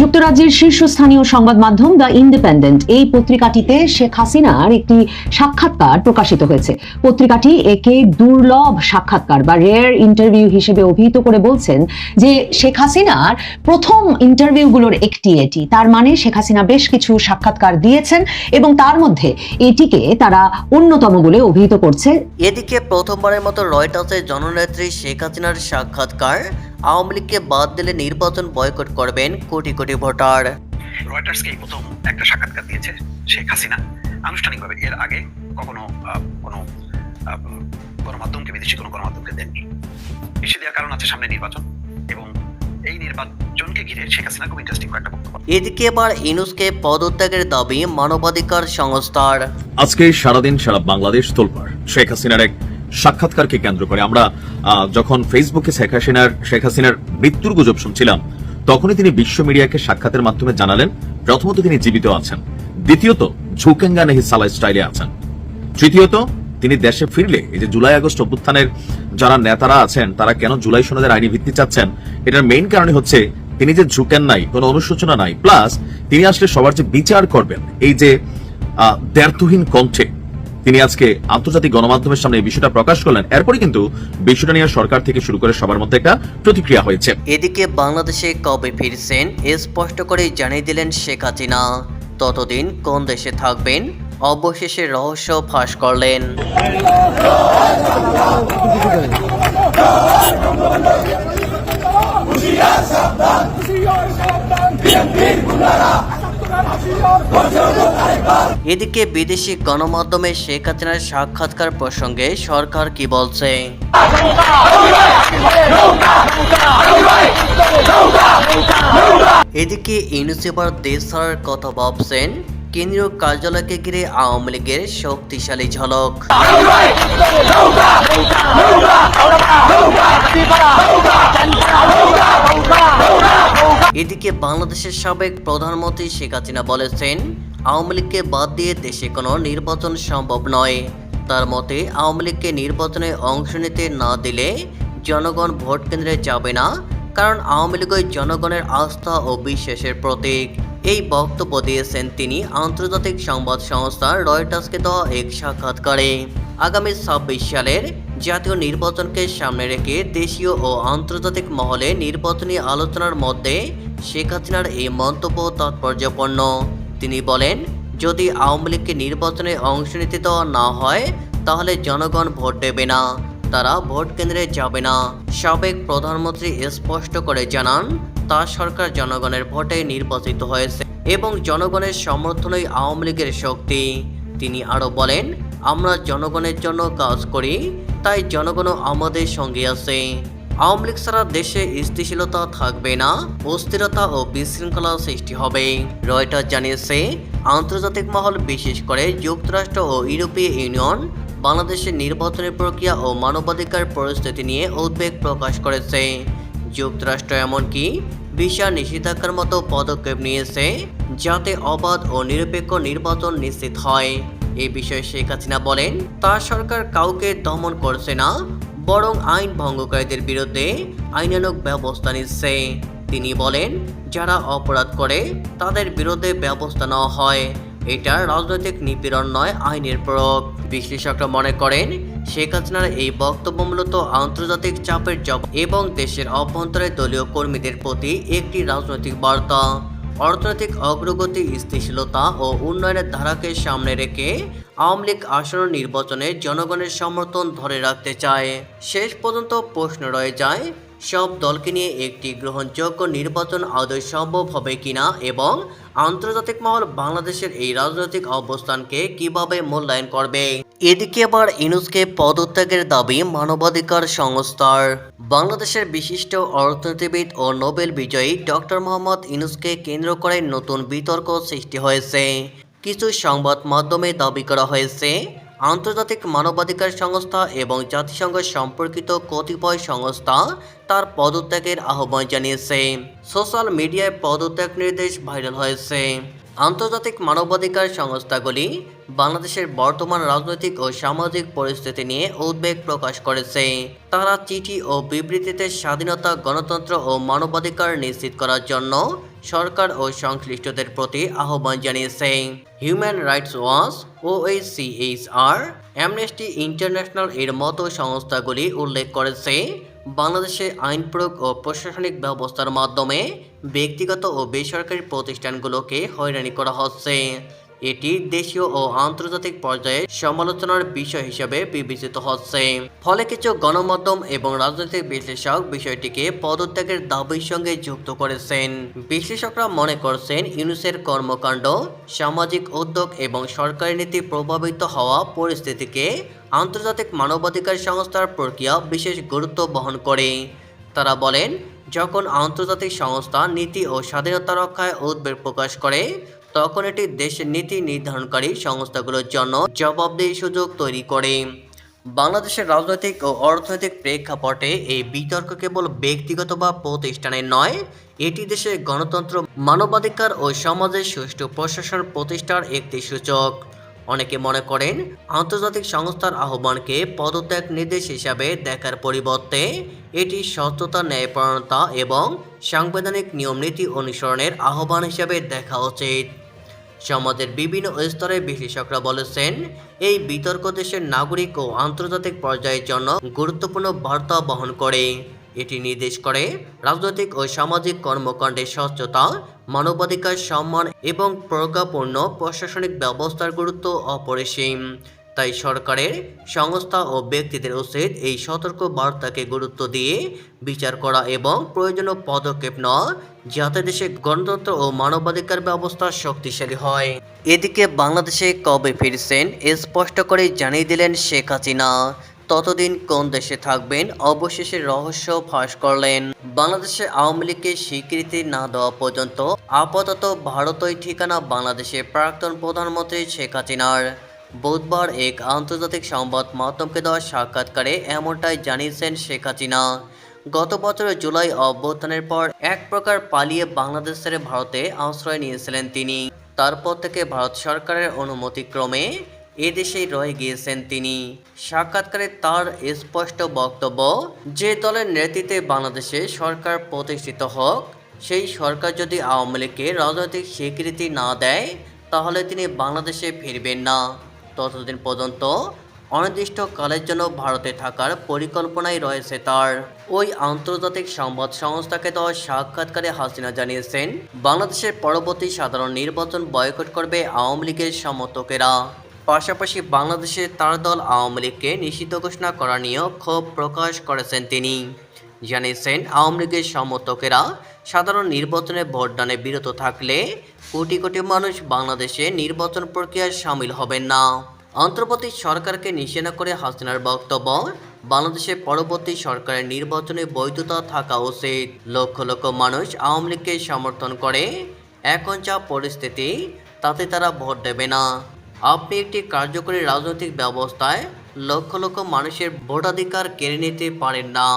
যুক্তরাজ্যের শীর্ষস্থানীয় সংবাদ মাধ্যম দ্য ইন্ডিপেন্ডেন্ট এই পত্রিকাটিতে শেখ হাসিনার একটি সাক্ষাৎকার প্রকাশিত হয়েছে। পত্রিকাটি একে দুর্লভ সাক্ষাৎকার বা রেয়ার ইন্টারভিউ হিসেবে অভিহিত করে বলছেন যে শেখ হাসিনার প্রথম ইন্টারভিউগুলোর একটি এটি। তার মানে শেখ হাসিনা বেশ কিছু সাক্ষাৎকার দিয়েছেন এবং তার মধ্যে এটিকে তারা অন্যতম বলে অভিহিত করছে। এদিকে প্রথমবারের মতো রয়টার্সের জননেত্রী শেখ হাসিনার সাক্ষাৎকার আওয়ামী লীগকে বাদ দিলে নির্বাচন বয়কট করবেন কোটি কোটি ভোটার। রয়টার্সকে এই প্রথম একটা সাক্ষাৎকার দিয়েছে শেখ হাসিনা। আনুষ্ঠানিকভাবে এর আগে কখনো আহ, কোনো গণমাধ্যমকে বিদেশি কোনো গণমাধ্যমকে দেননি। এসে দেওয়ার কারণ আছে সামনে নির্বাচন এবং এই নির্বাচনকে ঘিরে শেখ হাসিনা খুব ইন্টারেস্টিং কয়েকটা বক্তব্য। এদিকে এবার ইনুসকে পদত্যাগের দাবি মানবাধিকার সংস্থার। আজকে সারাদিন সারা বাংলাদেশ তোলপাড়। শেখ হাসিনার এক সাক্ষাৎকারকে কেন্দ্র করে। আমরা যখন ফেসবুকে শেখ হাসিনার শেখ হাসিনার মৃত্যুর গুজব শুনছিলাম, তখনই তিনি বিশ্ব মিডিয়াকে সাক্ষাতের মাধ্যমে জানালেন, প্রথমত তিনি জীবিত আছেন, দ্বিতীয়ত ঝুকেঙ্গা নেহি সালা স্টাইলে আছেন, তৃতীয়ত তিনি দেশে ফিরলে, এই যে জুলাই আগস্ট অভ্যুত্থানের যারা নেতারা আছেন, তারা কেন জুলাই সনদের আইনি ভিত্তি চাচ্ছেন, এটার মেইন কারণে হচ্ছে তিনি যে ঝুঁকেন নাই, কোনো অনুশোচনা নাই, প্লাস তিনি আসলে সবার যে বিচার করবেন, এই যে দ্ব্যর্থহীন কণ্ঠে তিনি আজকে আন্তর্জাতিক গণমাধ্যমের সামনে এই বিষয়টা প্রকাশ করলেন। এরপরে কিন্তু বিষয়টা নিয়ে সরকার থেকে শুরু করে সবার মধ্যে একটা প্রতিক্রিয়া হয়েছে। এদিকে বাংলাদেশে কবে ফিরছেন স্পষ্ট করেই জানিয়ে দিলেন শেখ হাসিনা। ততদিন কোন দেশে থাকবেন? অবশেষে রহস্য ফাঁস করলেন। এদিকে বিদেশি গণমাধ্যমে শেখ হাসিনার সাক্ষাৎকার প্রসঙ্গে সরকার কি বলছে? এদিকে ইউনিসেফার দেশ ছাড়ার কথা ভাবছেন কেন্দ্রীয় কার্যালয়কে ঘিরে আওয়ামী লীগের শক্তিশালী ঝলক। এদিকে বাংলাদেশের সাবেক প্রধানমন্ত্রী শেখ হাসিনা বলেছেন, আওয়ামী লীগকে বাদ দিয়ে দেশে কোনো নির্বাচন সম্ভব নয়। তার মতে, আওয়ামী লীগকে নির্বাচনে অংশ নিতে না দিলে জনগণ ভোট কেন্দ্রে যাবে না, কারণ আওয়ামী লীগই জনগণের আস্থা ও বিশ্বাসের প্রতীক। এই বক্তব্য দিয়েছেন তিনি আন্তর্জাতিক সংবাদ সংস্থা রয়টার্সকে দেওয়া এক সাক্ষাৎকারে। আগামী ছাব্বিশ সালের জাতীয় নির্বাচনকে সামনে রেখে দেশীয় ও আন্তর্জাতিক মহলে নির্বাচনী আলোচনার মধ্যে শেখ হাসিনার এই মন্তব্য তাৎপর্যপূর্ণ। তিনি বলেন, যদি আওয়ামী লীগকে নির্বাচনে অংশ নিতে দেওয়া না হয়, তাহলে জনগণ ভোট দেবে না। তারা ভোট কেন্দ্রে যাবে না। সাবেক প্রধানমন্ত্রী স্পষ্ট করে জানান তার সরকার জনগণের ভোটে নির্বাচিত হয়েছে এবং জনগণের সমর্থনই আওয়ামী লীগের শক্তি। তিনি আরও বলেন, আমরা জনগণের জন্য কাজ করি, তাই জনগণও আমাদের সঙ্গে আছে। আওয়ামী লীগ ছাড়া দেশে স্থিতিশীলতা থাকবে না, অস্থিরতা ও বিশৃঙ্খলা সৃষ্টি হবে। রয়টার জানিয়েছে, আন্তর্জাতিক মহল, বিশেষ করে যুক্তরাষ্ট্র ও ইউরোপীয় ইউনিয়ন, বাংলাদেশের নির্বাচনী প্রক্রিয়া ও মানবাধিকার পরিস্থিতি নিয়ে উদ্বেগ প্রকাশ করেছে। যুক্তরাষ্ট্র এমনকি ভিসা নিষেধাজ্ঞার মতো পদক্ষেপ নিয়েছে যাতে অবাধ ও নিরপেক্ষ নির্বাচন নিশ্চিত হয়। এ বিষয়ে শেখ হাসিনা বলেন, তার সরকার কাউকে দমন করছে না, বরং আইন ভঙ্গকারীদের বিরুদ্ধে আইনানুগ ব্যবস্থা নিচ্ছে। তিনি বলেন, যারা অপরাধ করে, তাদের বিরুদ্ধে ব্যবস্থা নেওয়া হয়। এটা রাজনৈতিক নিপীড়ন নয়, আইনের প্রয়োগ। বিশ্লেষকরা মনে করেন শেখ হাসিনার এই বক্তব্য মূলত আন্তর্জাতিক চাপের জবাব এবং দেশের অভ্যন্তরে দলীয় কর্মীদের প্রতি একটি রাজনৈতিক বার্তা। অর্থনৈতিক অগ্রগতি, স্থিতিশীলতা ও উন্নয়নের ধারাকে সামনে রেখে আওয়ামী লীগ আসন্ন নির্বাচনে জনগণের সমর্থন ধরে রাখতে চায়। শেষ পর্যন্ত প্রশ্ন রয়ে যায়, সব দলকে নিয়ে একটি গ্রহণযোগ্য নির্বাচন আদৌ সম্ভব হবে কিনা এবং আন্তর্জাতিক মহল বাংলাদেশের এই রাজনৈতিক অবস্থানকে কীভাবে মূল্যায়ন করবে? এদিকে আবার ইনুসকে পদত্যাগের দাবি মানবাধিকার সংস্থার। বাংলাদেশের বিশিষ্ট অর্থনীতিবিদ ও নোবেল বিজয়ী ডক্টর মোহাম্মদ ইনুসকে কেন্দ্র করে নতুন বিতর্ক সৃষ্টি হয়েছে। কিছু সংবাদ মাধ্যমে দাবি করা হয়েছে, আন্তর্জাতিক মানবাধিকার সংস্থা এবং জাতিসংঘ সম্পর্কিত কতিপয় সংস্থা তার পদত্যাগের আহ্বান জানিয়েছে। সোশ্যাল মিডিয়ায় পদত্যাগ নির্দেশ ভাইরাল হয়েছে। আন্তর্জাতিক মানবাধিকার সংস্থাগুলি বাংলাদেশের বর্তমান রাজনৈতিক ও সামাজিক পরিস্থিতি নিয়ে উদ্বেগ প্রকাশ করেছে। তারা চিঠি ও বিবৃতিতে স্বাধীনতা, গণতন্ত্র ও মানবাধিকার নিশ্চিত করার জন্য সরকার ও সংশ্লিষ্টদের প্রতি আহ্বান জানিয়েছে। হিউম্যান রাইটস ওয়াচ ও আর অ্যামনেস্টি ইন্টারন্যাশনাল এর মতো সংস্থাগুলি উল্লেখ করেছে বাংলাদেশে আইন প্রয়োগ ও প্রশাসনিক ব্যবস্থার মাধ্যমে ব্যক্তিগত ও বেসরকারি প্রতিষ্ঠানগুলোকে হয়রানি করা হচ্ছে। এটি দেশীয় ও আন্তর্জাতিক পর্যায়ে সমালোচনার বিষয় হিসেবে বিবেচিত হচ্ছে। ফলে কিছু গণমাধ্যম এবং রাজনৈতিক বিশ্লেষক বিষয়টিকে পদত্যাগের দাবির সঙ্গে যুক্ত করেছেন। বিশ্লেষকরা মনে করছেন, ইউনুসের কর্মকাণ্ড, সামাজিক উদ্যোগ এবং সরকারি নীতি প্রভাবিত হওয়া পরিস্থিতিকে আন্তর্জাতিক মানবাধিকার সংস্থার প্রক্রিয়া বিশেষ গুরুত্ব বহন করে। তারা বলেন, যখন আন্তর্জাতিক সংস্থা নীতি ও স্বাধীনতা রক্ষায় উদ্বেগ প্রকাশ করে তখন এটি দেশের নীতি নির্ধারণকারী সংস্থাগুলোর জন্য জবাবদিহি সুযোগ তৈরি করে। বাংলাদেশের রাজনৈতিক ও অর্থনৈতিক প্রেক্ষাপটে এই বিতর্ক কেবল ব্যক্তিগত বা প্রতিষ্ঠানের নয়, এটি দেশের গণতন্ত্র, মানবাধিকার ও সমাজের সুষ্ঠু প্রশাসন প্রতিষ্ঠার একটি সূচক। অনেকে মনে করেন, আন্তর্জাতিক সংস্থার আহ্বানকে পদত্যাগ নির্দেশ হিসাবে দেখার পরিবর্তে এটি সত্যতা, ন্যায়পরায়ণতা এবং সাংবিধানিক নিয়মনীতি অনুসরণের আহ্বান হিসাবে দেখা উচিত। সমাজের বিভিন্ন স্তরে বিশ্লেষকরা বলেছেন, এই বিতর্ক দেশের নাগরিক ও আন্তর্জাতিক পর্যায়ের জন্য গুরুত্বপূর্ণ বার্তা বহন করে। এটি নির্দেশ করে রাজনৈতিক ও সামাজিক কর্মকাণ্ডের স্বচ্ছতা, মানবাধিকার সম্মান এবং প্রজ্ঞাপূর্ণ প্রশাসনিক ব্যবস্থার গুরুত্ব অপরিসীম। তাই সরকারের সংস্থা ও ব্যক্তিদের উচিত এই সতর্ক বার্তাকে গুরুত্ব দিয়ে বিচার করা এবং প্রয়োজনীয় পদক্ষেপ নেওয়া যাতে দেশে গণতন্ত্র ও মানবাধিকার ব্যবস্থা শক্তিশালী হয়। এদিকে বাংলাদেশে কবে ফিরছেন স্পষ্ট করে জানিয়ে দিলেন শেখ হাসিনা। ততদিন কোন দেশে থাকবেন অবশেষে রহস্য ফাঁস করলেন। বাংলাদেশে আওয়ামী লীগকে স্বীকৃতি না দেওয়া পর্যন্ত আপাতত ভারতই ঠিকানা বাংলাদেশের প্রাক্তন প্রধানমন্ত্রী শেখ হাসিনার। বুধবার এক আন্তর্জাতিক সংবাদ মাধ্যমকে দেওয়া সাক্ষাৎকারে এমনটাই জানিয়েছেন শেখ হাসিনা। গত বছরের জুলাই অভ্যুত্থানের পর এক প্রকার পালিয়ে বাংলাদেশ ছেড়ে ভারতে আশ্রয় নিয়েছিলেন তিনি। তারপর থেকে ভারত সরকারের অনুমতিক্রমে এদেশেই রয়ে গিয়েছেন তিনি। সাক্ষাৎকারে তার স্পষ্ট বক্তব্য, যে দলের নেতৃত্বে বাংলাদেশে সরকার প্রতিষ্ঠিত হোক, সেই সরকার যদি আওয়ামী লীগকে রাজনৈতিক স্বীকৃতি না দেয়, তাহলে তিনি বাংলাদেশে ফিরবেন না। ততদিন পর্যন্ত অনির্দিষ্টকালের জন্য ভারতে থাকার পরিকল্পনাই রয়েছে তার। ওই আন্তর্জাতিক সংবাদ সংস্থাকে দেওয়া সাক্ষাৎকারে হাসিনা জানিয়েছেন, বাংলাদেশের পরবর্তী সাধারণ নির্বাচন বয়কট করবে আওয়ামী লীগের সমর্থকেরা। পাশাপাশি বাংলাদেশে তার দল আওয়ামী লীগকে নিষিদ্ধ ঘোষণা করা নিয়েও ক্ষোভ প্রকাশ করেছেন তিনি। জানিয়েছেন আওয়ামী লীগের সমর্থকেরা সাধারণ নির্বাচনে ভোটদানে বিরত থাকলে কোটি কোটি মানুষ বাংলাদেশে নির্বাচন প্রক্রিয়ায় সামিল হবেন না। অন্তর্বর্তী সরকারকে নিশানা করে হাসিনার বক্তব্য, বাংলাদেশে পরবর্তী সরকারের নির্বাচনে বৈধতা থাকা উচিত। লক্ষ লক্ষ মানুষ আওয়ামী লীগকে সমর্থন করে, এখন যা পরিস্থিতি, তাতে তারা ভোট দেবে না। আপনি একটি কার্যকরী রাজনৈতিক ব্যবস্থায় লক্ষ লক্ষ মানুষের ভোটাধিকার কেড়ে নিতে পারেন না।